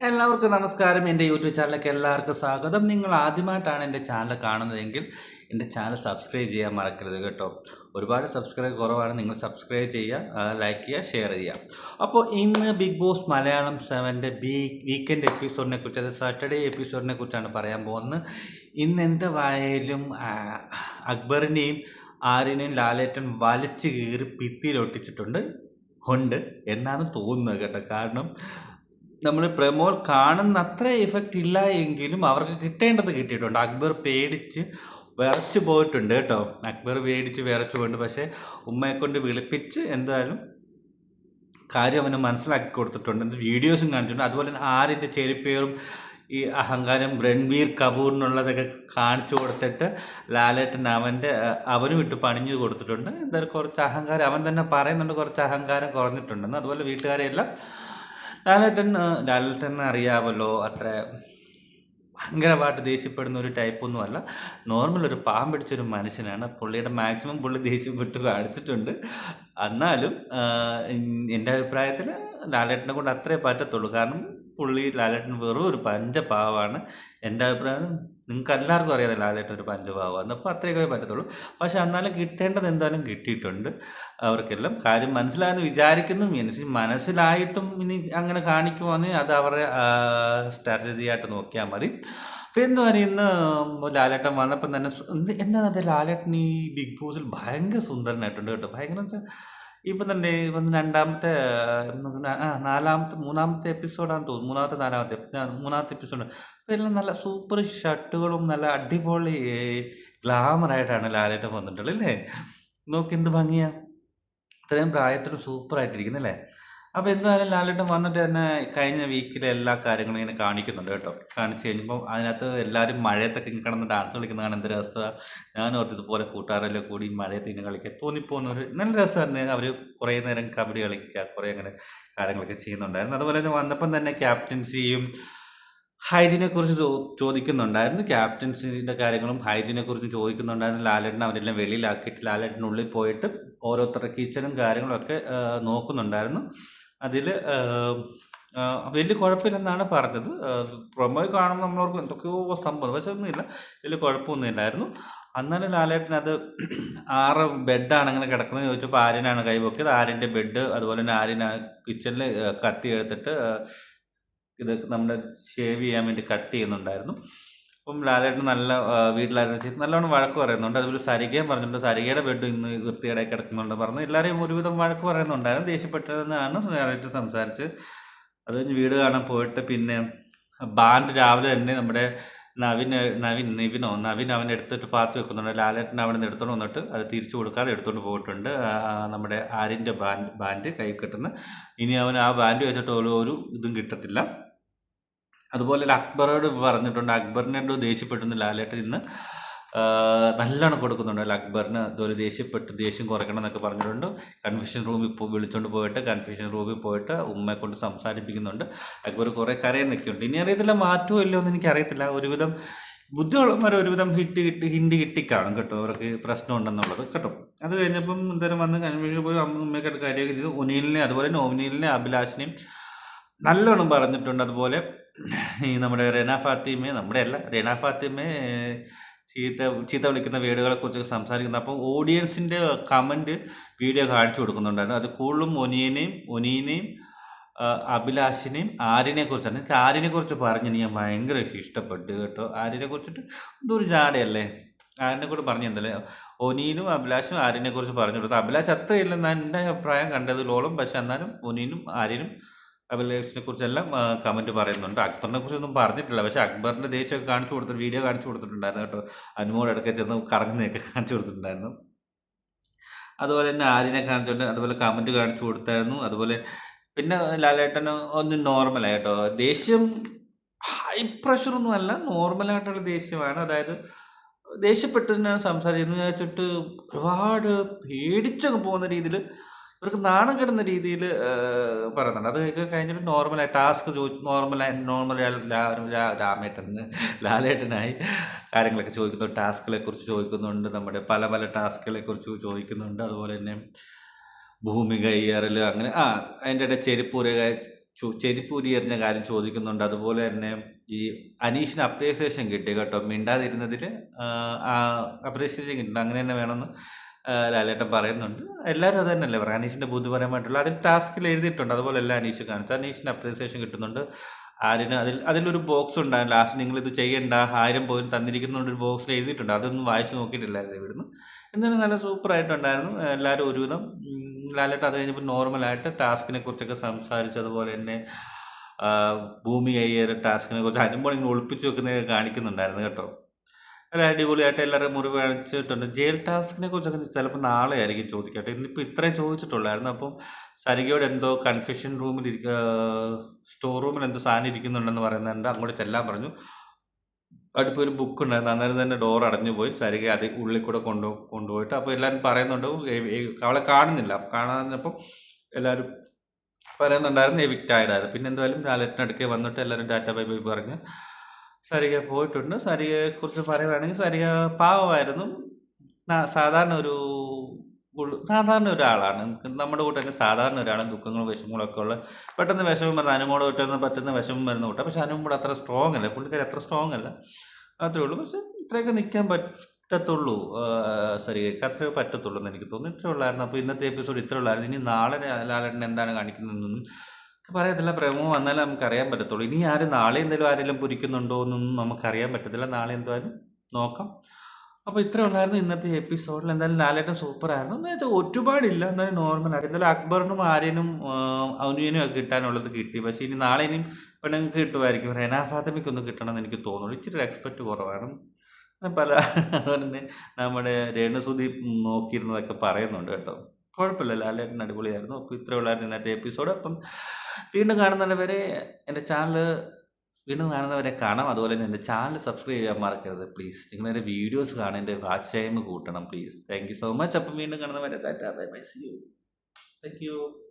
എല്ലാവർക്കും നമസ്കാരം. എന്റെ യൂട്യൂബ് ചാനലിലേക്ക് എല്ലാവർക്കും സ്വാഗതം. നിങ്ങൾ ആദ്യമായിട്ടാണ് എന്റെ ചാനൽ കാണുന്നതെങ്കിൽ എന്റെ ചാനൽ സബ്സ്ക്രൈബ് ചെയ്യാൻ മറക്കരുത് കേട്ടോ. ഒരുപാട് സബ്സ്ക്രൈബ് കുറവാണ്. നിങ്ങൾ സബ്സ്ക്രൈബ് ചെയ്യുക ലൈക്ക് ചെയ്യുക ഷെയർ ചെയ്യുക. അപ്പോൾ ഇന്ന് ബിഗ് ബോസ് മലയാളം സെവന്റെ ബീ വീക്കെൻഡ് എപ്പിസോഡിനെ കുറിച്ച് അത് സാറ്റർഡേ എപ്പിസോഡിനെ കുറിച്ചാണ് പറയാൻ പോകുന്നത്. ഇന്ന് വായാലും അക്ബറിനെയും ആര്യനെയും ലാലേറ്റൻ വലിച്ചു കീറി ഭിത്തിയിലൊട്ടിച്ചിട്ടുണ്ട്. ഉണ്ട്. എന്നാണ് തോന്നുന്നത് കേട്ടോ. കാരണം നമ്മൾ പ്രമോൾ കാണുന്ന അത്ര എഫക്റ്റ് ഇല്ല എങ്കിലും അവർക്ക് കിട്ടേണ്ടത് കിട്ടിയിട്ടുണ്ട്. അക്ബർ പേടിച്ച് വിറച്ച് പോയിട്ടുണ്ട് കേട്ടോ. അക്ബർ പേടിച്ച് വിറച്ച് പോയിട്ടുണ്ട്. പക്ഷേ ഉമ്മയെ കൊണ്ട് വിളിപ്പിച്ച് എന്തായാലും കാര്യം അവന് മനസ്സിലാക്കി കൊടുത്തിട്ടുണ്ട്. എന്ത് വീഡിയോസും കാണിച്ചിട്ടുണ്ട്. അതുപോലെ തന്നെ ആരിന്റെ ചെരുപ്പേറും ഈ അഹങ്കാരം രൺവീർ കപൂറിനുള്ളതൊക്കെ കാണിച്ചു കൊടുത്തിട്ട് ലാലേട്ടൻ അവന്റെ അവനും ഇട്ട് പണിഞ്ഞു കൊടുത്തിട്ടുണ്ട്. എന്തായാലും കുറച്ച് അഹങ്കാരം അവൻ തന്നെ പറയുന്നുണ്ട് കുറച്ച് അഹങ്കാരം കുറഞ്ഞിട്ടുണ്ടെന്ന്. അതുപോലെ വീട്ടുകാരെയെല്ലാം ലാലേട്ടൻ ലാലേട്ടൻ അറിയാമല്ലോ അത്ര ഭയങ്കരമായിട്ട് ദേഷ്യപ്പെടുന്ന ഒരു ടൈപ്പൊന്നുമല്ല നോർമൽ ഒരു പാമ്പ് പിടിച്ചൊരു മനുഷ്യനാണ്. പുള്ളിയുടെ മാക്സിമം പുള്ളി ദേഷ്യപ്പെട്ട് കാണിച്ചിട്ടുണ്ട്. എന്നാലും എന്റെ അഭിപ്രായത്തിൽ ലാലേട്ടനെ കൊണ്ട് അത്രേ പറ്റത്തുള്ളൂ. കാരണം പുള്ളി ലാലേട്ടൻ വെറും ഒരു പഞ്ചപാവമാണ് എന്റെ അഭിപ്രായം നിങ്ങൾക്ക് എല്ലാവർക്കും അറിയാതെ ലാലേട്ടൻ ഒരു പഞ്ചഭാവം. അപ്പോൾ അത്രയൊക്കെ പറ്റത്തുള്ളൂ. പക്ഷേ എന്നാലും കിട്ടേണ്ടത് എന്തായാലും കിട്ടിയിട്ടുണ്ട്. അവർക്കെല്ലാം കാര്യം മനസ്സിലായെന്ന് വിചാരിക്കുന്നു. മീൻസ് മനസ്സിലായിട്ടും ഇനി അങ്ങനെ കാണിക്കുവാണെങ്കിൽ അത് അവരുടെ സ്ട്രാറ്റജി ആയിട്ട് നോക്കിയാൽ മതി. പിന്നെ ഇന്ന് ലാലേട്ടൻ വന്നപ്പം തന്നെ എന്താണ് ലാലേട്ടൻ ഈ ബിഗ് ബോസിൽ ഭയങ്കര സുന്ദരനായിട്ടുണ്ട് കേട്ടോ. ഭയങ്കര ഇപ്പം തന്നെ ഇപ്പം രണ്ടാമത്തെ നാലാമത്തെ മൂന്നാമത്തെ എപ്പിസോഡാണെന്ന് തോന്നുന്നു. മൂന്നാമത്തെ നാലാമത്തെ മൂന്നാമത്തെ എപ്പിസോഡ്. എല്ലാം നല്ല സൂപ്പർ ഷർട്ടുകളും നല്ല അടിപൊളി ഗ്ലാമറായിട്ടാണ് ലാലേട്ടൻ വന്നിട്ടുള്ളത് അല്ലേ? നോക്കി എന്ത് ഭംഗിയാ. ഇത്രയും ആയിട്ടിരിക്കുന്നു അല്ലേ അപ്പോൾ എന്തായാലും ലാലേട്ടൻ വന്നിട്ട് തന്നെ കഴിഞ്ഞ വീക്കിലെ എല്ലാ കാര്യങ്ങളും ഇങ്ങനെ കാണിക്കുന്നുണ്ട് കേട്ടോ. കാണിച്ചു കഴിഞ്ഞപ്പോൾ അതിനകത്ത് എല്ലാവരും മഴയത്തൊക്കെ ഇങ്ങനെ കിടന്ന് ഡാൻസ് കളിക്കുന്ന കാണാൻ എന്ത് രസമാണ് ഞാൻ ഓർത്ത് ഇതുപോലെ കൂട്ടുകാരെല്ലാം കൂടി മഴയത്ത് ഇങ്ങനെ കളിക്കുക തോന്നിപ്പോകുന്ന ഒരു നല്ല രസമായിരുന്നു. അവർ കുറേ നേരം കബഡി കളിക്കുക കുറേ അങ്ങനെ കാര്യങ്ങളൊക്കെ ചെയ്യുന്നുണ്ടായിരുന്നു. അതുപോലെ തന്നെ വന്നപ്പം തന്നെ ക്യാപ്റ്റൻസിയും ഹൈജീനെ കുറിച്ച് ചോദിക്കുന്നുണ്ടായിരുന്നു. ക്യാപ്റ്റൻസിന്റെ കാര്യങ്ങളും ഹൈജീനെ കുറിച്ച് ചോദിക്കുന്നുണ്ടായിരുന്നു. ലാലേട്ടൻ അവരെല്ലാം വെളിയിലാക്കിയിട്ട് ലാലേട്ടനുള്ളിൽ പോയിട്ട് ഓരോരുത്തരുടെ കിച്ചണും കാര്യങ്ങളും ഒക്കെ ആ, നോക്കുന്നുണ്ടായിരുന്നു. അതിൽ വലിയ കുഴപ്പമില്ലെന്നാണ് പറഞ്ഞത്. പ്രൊമോ കാണുമ്പോൾ നമ്മളവർക്ക് എന്തൊക്കെയോ സംഭവം. പക്ഷെ ഒന്നുമില്ല. വലിയ കുഴപ്പമൊന്നും ഇല്ലായിരുന്നു. അന്നേരം ലാലേട്ടൻ അത് ആറ് ബെഡാണ് അങ്ങനെ കിടക്കുന്നത് ചോദിച്ചപ്പോൾ ആര്യനാണ് കൈപൊക്കിയത് ആര്യന്റെ ബെഡ് അതുപോലെ തന്നെ ആര്യൻ കിച്ചണിൽ കത്തി എടുത്തിട്ട് ഇത് നമ്മുടെ ഷേവ് ചെയ്യാൻ വേണ്ടി കട്ട് ചെയ്യുന്നുണ്ടായിരുന്നു. അപ്പം ലാലേട്ടൻ നല്ല വീട്ടിലായിരുന്നു ചെയ്ത് നല്ലോണം വഴക്ക് പറയുന്നുണ്ട്. അതൊരു സരികയും പറഞ്ഞിട്ടുണ്ട്. സരികയുടെ ബെഡ് ഇന്ന് വൃത്തിയുടെ കിടക്കുന്നുണ്ട് പറഞ്ഞു. എല്ലാവരെയും ഒരുവിധം വഴക്ക് പറയുന്നുണ്ടായിരുന്നു. ദേഷ്യപ്പെട്ടതെന്നാണ് ലാലേട്ടൻ സംസാരിച്ച്. അത് കഴിഞ്ഞ് വീട് കാണാൻ പോയിട്ട് പിന്നെ ബാൻഡ് രാവിലെ തന്നെ നമ്മുടെ നവിൻ നവിൻ നിവിനോ നവിൻ അവൻ എടുത്തിട്ട് പാത്ത് വെക്കുന്നുണ്ട്. ലാലേട്ടൻ അവിടെ നിന്ന് എടുത്തോണ്ട് വന്നിട്ട് അത് തിരിച്ചു കൊടുക്കാതെ എടുത്തോണ്ട് പോയിട്ടുണ്ട്. നമ്മുടെ ആര്യന്റെ ബാൻഡ് ബാൻഡ് കൈ കെട്ടുന്ന. ഇനി അവൻ ആ ബാൻഡ് വെച്ചിട്ട് ഒരു ഒരു ഇതും കിട്ടത്തില്ല. അതുപോലെ അക്ബറോട് പറഞ്ഞിട്ടുണ്ട്. അക്ബറിനോട് ദേഷ്യപ്പെട്ടെന്ന് ലാലേട്ടൻ ഇന്ന്. നല്ലോണം കൊടുക്കുന്നുണ്ട്. അക്ബറിന് അതുപോലെ ദേഷ്യപ്പെട്ട് ദേഷ്യം കുറയ്ക്കണം എന്നൊക്കെ പറഞ്ഞിട്ടുണ്ട്. കൺഫ്യൂഷൻ റൂമിൽ പോ വിളിച്ചുകൊണ്ട് പോയിട്ട് കൺഫ്യൂഷൻ റൂമിൽ പോയിട്ട് ഉമ്മയെ കൊണ്ട് സംസാരിപ്പിക്കുന്നുണ്ട്. അക്ബർ കുറേ നിൽക്കുന്നുണ്ട്. ഇനി അറിയത്തില്ല മാറ്റമോ ഇല്ലയോ എന്ന് എനിക്കറിയത്തില്ല. ഒരുവിധം ബുദ്ധിയുള്ളവരെ ഒരുവിധം ഹിറ്റ് കിട്ടി ഹിൻഡ് കിട്ടിക്കാണും കേട്ടോ. അവർക്ക് പ്രശ്നം ഉണ്ടെന്നുള്ളത് കേട്ടോ. അത് കഴിഞ്ഞപ്പം എന്തായാലും വന്ന് കൺഫ്യൂഷൻ പോയി അമ്മ ഉമ്മയൊക്കെ കാര്യമൊക്കെ ചെയ്തു. ഒനീലിനെ അതുപോലെ നോമിനീലിനെ അഭിലാഷിനെയും നല്ലോണം പറഞ്ഞിട്ടുണ്ട്. അതുപോലെ ഈ നമ്മുടെ റെന ഫാത്തിമയെ നമ്മുടെ അല്ല റെന ഫാത്തിമയെ ചീത്ത ചീത്ത വിളിക്കുന്ന വീഡിയോകളെ കുറിച്ചൊക്കെ സംസാരിക്കുന്നത് അപ്പോൾ ഓഡിയൻസിന്റെ കമന്റ് വീഡിയോ കാണിച്ചു കൊടുക്കുന്നുണ്ടായിരുന്നു. അത് കൂടുതലും ഒനിയനെയും ഒനീനെയും ആ, അഭിലാഷിനെയും ആര്യനെ കുറിച്ചാണ് എനിക്ക് ആര്യനെ കുറിച്ച് പറഞ്ഞ് ഞാൻ ഭയങ്കര ഇഷ്ടപ്പെട്ടു കേട്ടോ. ആര്യനെ കുറിച്ചിട്ട് ഇതൊരു ജാടയല്ലേ ആര്യനെ കൂടെ പറഞ്ഞു എന്തല്ലേ? ഒനീനും അഭിലാഷും ആര്യനെ കുറിച്ച് പറഞ്ഞു കൊടുത്തു. അഭിലാഷ് അത്രയില്ലെന്നാണ് എന്റെ അഭിപ്രായം കണ്ടതിലോളം പക്ഷെ എന്നാലും ഒനീനും ആര്യനും അഭിലാഷിനെ കുറിച്ചെല്ലാം കമന്റ് പറയുന്നുണ്ട്. അക്ബറിനെ കുറിച്ചൊന്നും പറഞ്ഞിട്ടില്ല. പക്ഷെ അക്ബറിന്റെ ദേഷ്യമൊക്കെ കാണിച്ചു കൊടുത്തിട്ട് വീഡിയോ കാണിച്ചു കൊടുത്തിട്ടുണ്ടായിരുന്നു കേട്ടോ. അനുമോട് ഇടയ്ക്ക് ചെന്ന് കറങ്ങുന്നതൊക്കെ കാണിച്ചു കൊടുത്തിട്ടുണ്ടായിരുന്നു. അതുപോലെ തന്നെ ആര്യനെ കാണിച്ചുകൊണ്ട് അതുപോലെ കമന്റ് കാണിച്ചു കൊടുത്തായിരുന്നു. അതുപോലെ പിന്നെ ലാലേട്ടന് ഒന്ന് നോർമലായി കേട്ടോ. ദേഷ്യം ഹൈ പ്രഷറൊന്നും അല്ല. നോർമലായിട്ടുള്ള ദേഷ്യമാണ്. അതായത് ദേഷ്യപ്പെട്ട് സംസാരിച്ചത് എന്ന് വെച്ചിട്ട് ഒരുപാട് പേടിച്ചങ്ങ് പോകുന്ന രീതിയിൽ ഇവർക്ക് നാണം കെടുന്ന രീതിയിൽ പറയുന്നുണ്ട്. അത് കഴിഞ്ഞിട്ട് നോർമലായി ടാസ്ക് ചോദിച്ചു നോർമലായി നോർമൽ രാമേട്ടന് ലാലേട്ടനായി കാര്യങ്ങളൊക്കെ ചോദിക്കുന്നു. ടാസ്കുകളെ കുറിച്ച് ചോദിക്കുന്നുണ്ട്. നമ്മുടെ പല പല ടാസ്കുകളെ കുറിച്ച് ചോദിക്കുന്നുണ്ട്. അതുപോലെ തന്നെ ഭൂമി കയ്യേറൽ അങ്ങനെ ആ അതിന്റെ ഇടയിൽ ചെരുപ്പൂര ചെരിപ്പൂരി എറിഞ്ഞ കാര്യം ചോദിക്കുന്നുണ്ട്. അതുപോലെ തന്നെ ഈ അനീഷിന് അപ്രീസിയേഷൻ കിട്ടി കേട്ടോ. മിണ്ടാതിരുന്നതിൽ അപ്രീസിയേഷൻ അപ്രിസിയേഷൻ അങ്ങനെ തന്നെ വേണമെന്ന് ലാലേട്ടൻ പറയുന്നുണ്ട്. എല്ലാവരും അത് തന്നെയല്ലേ പറയുക. അനീഷിന്റെ ബുദ്ധിപരമായിട്ടുള്ള അതിൽ ടാസ്കിൽ എഴുതിയിട്ടുണ്ട്. അതുപോലെ എല്ലാം അനീഷ് കാണിച്ചു. അനീഷിന് അപ്രീസിയേഷൻ കിട്ടുന്നുണ്ട്. ആരിന് അതിൽ അതിലൊരു ബോക്സ് ഉണ്ടായിരുന്നു. ലാസ്റ്റ് നിങ്ങൾ ഇത് ചെയ്യേണ്ട 1000 പോയിന്റ് തന്നിരിക്കുന്നുണ്ട് ഒരു ബോക്സിൽ എഴുതിയിട്ടുണ്ട്. അതൊന്നും വായിച്ച് നോക്കിയിട്ടില്ലായിരുന്നു ഇവിടുന്ന്. എന്തായാലും നല്ല സൂപ്പറായിട്ടുണ്ടായിരുന്നു. എല്ലാവരും ഒരുവിധം ലാലേട്ട് അത് കഴിഞ്ഞപ്പോൾ നോർമലായിട്ട് ടാസ്കിനെ കുറിച്ചൊക്കെ സംസാരിച്ചു. അതുപോലെ തന്നെ ഭൂമി അയ്യർ ടാസ്കിനെ കുറിച്ച് അതിനുമ്പോൾ ഇങ്ങനെ ഒളിപ്പിച്ച് വെക്കുന്നതൊക്കെ കാണിക്കുന്നുണ്ടായിരുന്നു കേട്ടോ. നല്ല അടിപൊളിയായിട്ട് എല്ലാവരും മുറിവ് കാണിച്ചിട്ടുണ്ട്. ജയിൽ ടാസ്കിനെ കുറിച്ചൊക്കെ ചിലപ്പോൾ നാളെ ആയിരിക്കും ചോദിക്കട്ടെ കേട്ടോ. ഇന്നിപ്പോൾ ഇത്രയും ചോദിച്ചിട്ടുള്ളായിരുന്നു. അപ്പം സരികയോട് എന്തോ കൺഫ്യൂഷൻ റൂമിൽ ഇരിക്ക സ്റ്റോർ റൂമിൽ എന്തോ സാധനം ഇരിക്കുന്നുണ്ടെന്ന് പറയുന്നുണ്ട്. അങ്ങോട്ട് ചെല്ലാൻ പറഞ്ഞു. അടുപ്പ് ഒരു ബുക്ക് ഉണ്ടായിരുന്നു. അന്നേരം തന്നെ ഡോർ അടഞ്ഞു പോയി. സരിക അത് ഉള്ളിൽ കൂടെ കൊണ്ടു കൊണ്ടുപോയിട്ട് അപ്പോൾ എല്ലാവരും പറയുന്നുണ്ട് അവളെ കാണുന്നില്ല. കാണാഞ്ഞപ്പോൾ എല്ലാവരും പറയുന്നുണ്ടായിരുന്നു എവിക്റ്റ് ആയതായിരുന്നു. പിന്നെ എന്തായാലും ലാലേട്ടൻ അടുക്കെ വന്നിട്ട് എല്ലാവരും ഡാറ്റ ബൈ ബൈ പറഞ്ഞ് സരിക പോയിട്ടുണ്ട്. സരികയെക്കുറിച്ച് പറയുകയാണെങ്കിൽ സരിക പാവമായിരുന്നു. സാധാരണ ഒരു സാധാരണ ഒരാളാണ്. നമ്മുടെ കൂട്ട് തന്നെ സാധാരണ ഒരാളാണ്. ദുഃഖങ്ങളും വിഷമങ്ങളൊക്കെ ഉള്ള പെട്ടെന്ന് വിഷമം വരുന്ന അനുമോട് പെട്ടെന്ന് പറ്റുന്ന വിഷമം വരുന്ന കൂട്ടാ. പക്ഷെ അനുമോട് അത്ര സ്ട്രോങ് അല്ല. പുള്ളിക്കാരി അത്ര സ്ട്രോങ് അല്ല. അത്രേ ഉള്ളൂ. പക്ഷെ ഇത്രയൊക്കെ നിൽക്കാൻ പറ്റത്തുള്ളൂ. സരികയ്ക്ക് അത്രേ പറ്റത്തുള്ളൂ എന്ന് എനിക്ക് തോന്നുന്നു. ഇത്രേ ഉള്ളായിരുന്നു. അപ്പോൾ ഇന്നത്തെ എപ്പിസോഡ് ഇത്രേ ഉള്ളായിരുന്നു. ഇനി നാളെ ലാലേട്ടൻ എന്താണ് കാണിക്കുന്നതെന്നൊന്നും പറയത്തില്ല. പ്രേമോ വന്നാലേ നമുക്കറിയാൻ പറ്റത്തുള്ളൂ. ഇനി ആരും നാളെ എന്തെങ്കിലും ആരെങ്കിലും പൊരിക്കുന്നുണ്ടോ എന്നൊന്നും നമുക്കറിയാൻ പറ്റത്തില്ല. നാളെ എന്തായാലും നോക്കാം. അപ്പോൾ ഇത്രേ ഉണ്ടായിരുന്നു ഇന്നത്തെ എപ്പിസോഡിൽ. എന്തായാലും ലാലേട്ടൻ സൂപ്പറായിരുന്നു. എന്ന് വെച്ചാൽ ഒരുപാടില്ല. എന്നാലും നോർമലായിട്ട്. എന്തായാലും അക്ബറിനും ആര്യനും അനുവിനും ഒക്കെ കിട്ടാനുള്ളത് കിട്ടി. പക്ഷേ ഇനി നാളെ ഇനിയും പെണ്ണുങ്ങൾക്ക് കിട്ടുമായിരിക്കും. റെന ഫാത്തിമയ്ക്കൊന്നും കിട്ടണമെന്ന് എനിക്ക് തോന്നുന്നു. ഇച്ചിരി എക്സ്പെക്റ്റ് കുറവാണ്. പല അതുപോലെ തന്നെ നമ്മുടെ രേണുസുദീപ് നോക്കിയിരുന്നതൊക്കെ പറയുന്നുണ്ട് കേട്ടോ. കുഴപ്പമില്ല. ലാലേട്ടൻ അടിപൊളിയായിരുന്നു. അപ്പോൾ ഇത്രേ ഉള്ളായിരുന്നു ഇന്നത്തെ എപ്പിസോഡ്. അപ്പം വീണ്ടും കാണുന്നവരെ എന്റെ ചാനൽ വീണ്ടും കാണുന്നവരെ കാണാം. അതുപോലെ തന്നെ എന്റെ ചാനൽ സബ്സ്ക്രൈബ് ചെയ്യാൻ മറക്കരുത് പ്ലീസ്. നിങ്ങളെന്റെ വീഡിയോസ് കാണാൻ എന്റെ വാച്ച് ടൈം കൂട്ടണം please. Thank you so much. അപ്പം വീണ്ടും കാണുന്നവരെ tata bye bye. See you. Thank you.